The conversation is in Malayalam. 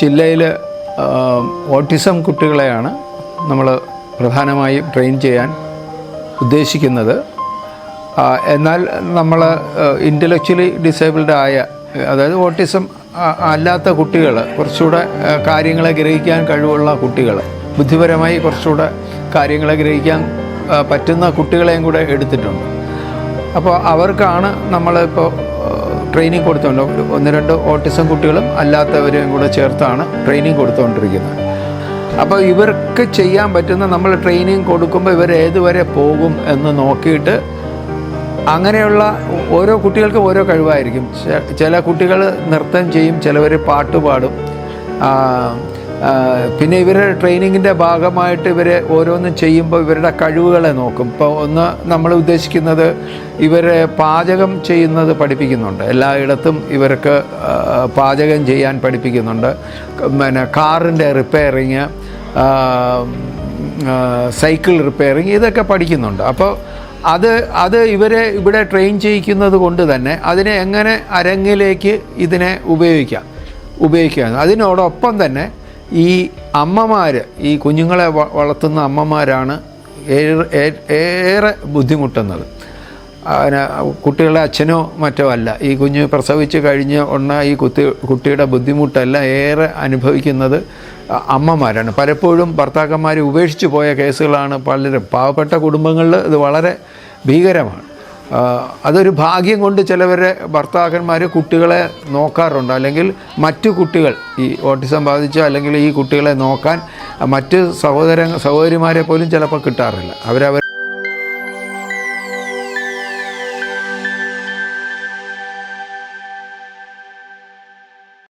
ജില്ലയിൽ ഓട്ടിസം കുട്ടികളെയാണ് നമ്മൾ പ്രധാനമായും ട്രെയിൻ ചെയ്യാൻ ഉദ്ദേശിക്കുന്നത്. എന്നാൽ നമ്മൾ ഇന്റലക്ച്വലി ഡിസേബിൾഡ് ആയ അതായത് ഓട്ടിസം അല്ലാത്ത കുട്ടികൾ കുറച്ചുകൂടെ കാര്യങ്ങളെ ഗ്രഹിക്കാൻ കഴിവുള്ള കുട്ടികൾ ബുദ്ധിപരമായി കുറച്ചുകൂടെ കാര്യങ്ങളെ ഗ്രഹിക്കാൻ പറ്റുന്ന കുട്ടികളെയും കൂടെ എടുത്തിട്ടുണ്ട്. അപ്പോൾ അവർക്കാണ് നമ്മളിപ്പോൾ ട്രെയിനിങ് കൊടുത്തുകൊണ്ട് ഒന്ന് രണ്ട് ഓട്ടിസം കുട്ടികളും അല്ലാത്തവരെയും കൂടെ ചേർത്താണ് ട്രെയിനിങ് കൊടുത്തുകൊണ്ടിരിക്കുന്നത് അപ്പോൾ ഇവർക്ക് ചെയ്യാൻ പറ്റുന്ന നമ്മൾ ട്രെയിനിങ് കൊടുക്കുമ്പോൾ ഇവർ ഏതുവരെ പോകും എന്ന് നോക്കിയിട്ട് അങ്ങനെയുള്ള ഓരോ കുട്ടികൾക്കും ഓരോ കഴിവായിരിക്കും. ചില കുട്ടികൾ നൃത്തം ചെയ്യും ചിലവർ പാട്ട് പാടും. പിന്നെ ഇവർ ട്രെയിനിങ്ങിന്റെ ഭാഗമായിട്ട് ഇവർ ഓരോന്നും ചെയ്യുമ്പോൾ ഇവരുടെ കഴിവുകളെ നോക്കും. ഇപ്പോൾ ഒന്ന് നമ്മൾ ഉദ്ദേശിക്കുന്നത് ഇവരെ പാചകം ചെയ്യുന്നത് പഠിപ്പിക്കുന്നുണ്ട്. എല്ലായിടത്തും ഇവർക്ക് പാചകം ചെയ്യാൻ പഠിപ്പിക്കുന്നുണ്ട്. പിന്നെ കാറിന്റെ റിപ്പയറിങ് സൈക്കിൾ റിപ്പയറിങ് ഇതൊക്കെ പഠിക്കുന്നുണ്ട്. അപ്പോൾ അത് അത് ഇവരെ ഇവിടെ ട്രെയിൻ ചെയ്യിക്കുന്നത് കൊണ്ട് തന്നെ അതിനെ എങ്ങനെ അരങ്ങിലേക്ക് ഇതിനെ ഉപയോഗിക്കാം ഉപയോഗിക്കുക അതിനോടൊപ്പം തന്നെ ഈ അമ്മമാർ ഈ കുഞ്ഞുങ്ങളെ വളർത്തുന്ന അമ്മമാരാണ് ഏറെ ബുദ്ധിമുട്ടുന്നത്. പിന്നെ കുട്ടികളുടെ അച്ഛനോ മറ്റോ അല്ല. ഈ കുഞ്ഞ് പ്രസവിച്ച് കഴിഞ്ഞ് ഉടന ഈ കുത്തി കുട്ടിയുടെ ബുദ്ധിമുട്ടല്ല ഏറെ അനുഭവിക്കുന്നത് അമ്മമാരാണ്. പലപ്പോഴും ഭർത്താക്കന്മാരെ ഉപേക്ഷിച്ച് പോയ കേസുകളാണ് പലരും. പാവപ്പെട്ട കുടുംബങ്ങളിൽ ഇത് വളരെ ഭീകരമാണ്. അതൊരു ഭാഗ്യം കൊണ്ട് ചിലവരെ ഭർത്താക്കന്മാർ കുട്ടികളെ നോക്കാറുണ്ട്. അല്ലെങ്കിൽ മറ്റു കുട്ടികൾ ഈ ഓട്ടിസം ബാധിച്ച അല്ലെങ്കിൽ ഈ കുട്ടികളെ നോക്കാൻ മറ്റ് സഹോദര സഹോദരിമാരെ പോലും ചിലപ്പോൾ കിട്ടാറില്ല. അവരവർ